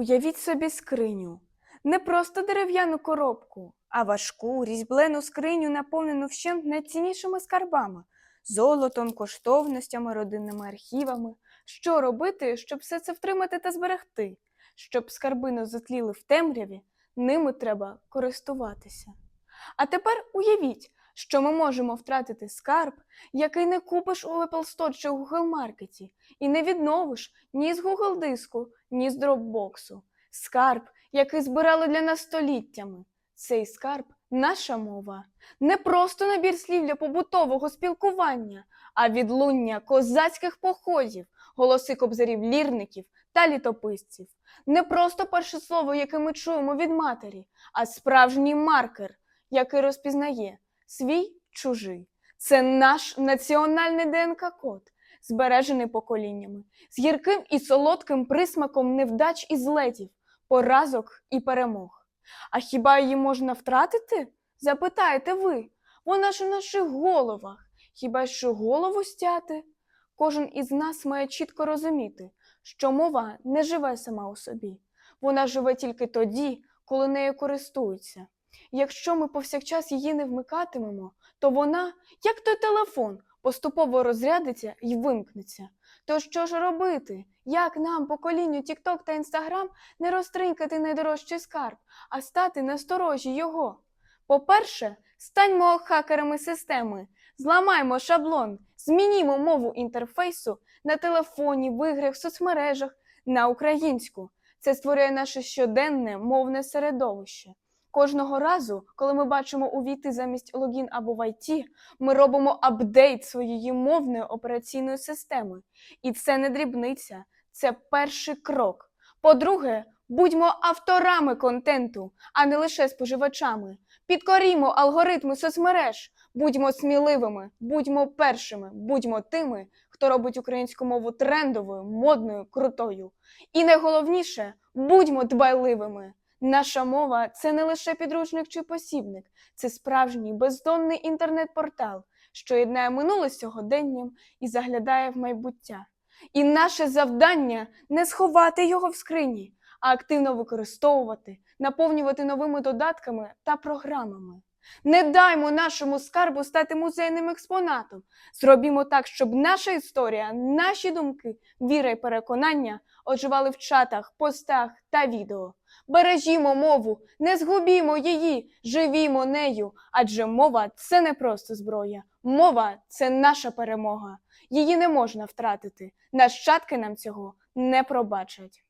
Уявіть собі скриню, не просто дерев'яну коробку, а важку різьблену скриню, наповнену вщент найціннішими скарбами, золотом, коштовностями, родинними архівами. Що робити, щоб все це втримати та зберегти? Щоб скарби не затліли в темряві, ними треба користуватися. А тепер уявіть, що ми можемо втратити скарб, який не купиш у Apple Store чи Google Маркеті, і не відновиш ні з Google диску, ні з дропбоксу. Скарб, який збирали для нас століттями. Цей скарб наша мова. Не просто набір слів для побутового спілкування, а відлуння козацьких походів, голоси кобзарів лірників та літописців. Не просто перше слово, яке ми чуємо від матері, а справжній маркер, який розпізнає свій чужий. Це наш національний ДНК-код, збережений поколіннями, з гірким і солодким присмаком невдач і злетів, поразок і перемог. А хіба її можна втратити? Запитаєте ви. Вона ж у наших головах. Хіба що голову стяти? Кожен із нас має чітко розуміти, що мова не живе сама у собі. Вона живе тільки тоді, коли нею користуються. Якщо ми повсякчас її не вмикатимемо, то вона, як той телефон, поступово розрядиться і вимкнеться. То що ж робити? Як нам, поколінню TikTok та Instagram, не розтринкати найдорожчий скарб, а стати насторожі його? По-перше, станьмо хакерами системи, зламаймо шаблон, змінімо мову інтерфейсу на телефоні, в іграх, в соцмережах на українську. Це створює наше щоденне мовне середовище. Кожного разу, коли ми бачимо увійти замість логін або в IT, ми робимо апдейт своєї мовної операційної системи. І це не дрібниця, це перший крок. По-друге, будьмо авторами контенту, а не лише споживачами. Підкорімо алгоритми соцмереж, будьмо сміливими, будьмо першими, будьмо тими, хто робить українську мову трендовою, модною, крутою. І найголовніше, будьмо дбайливими. Наша мова це не лише підручник чи посібник, це справжній бездонний інтернет-портал, що єднає минуле сьогоденням і заглядає в майбуття. І наше завдання не сховати його в скрині, а активно використовувати, наповнювати новими додатками та програмами. Не даймо нашому скарбу стати музейним експонатом. Зробімо так, щоб наша історія, наші думки, віра й переконання оживали в чатах, постах та відео. Бережімо мову, не згубімо її, живімо нею, адже мова це не просто зброя. Мова це наша перемога. Її не можна втратити. Нащадки нам цього не пробачать.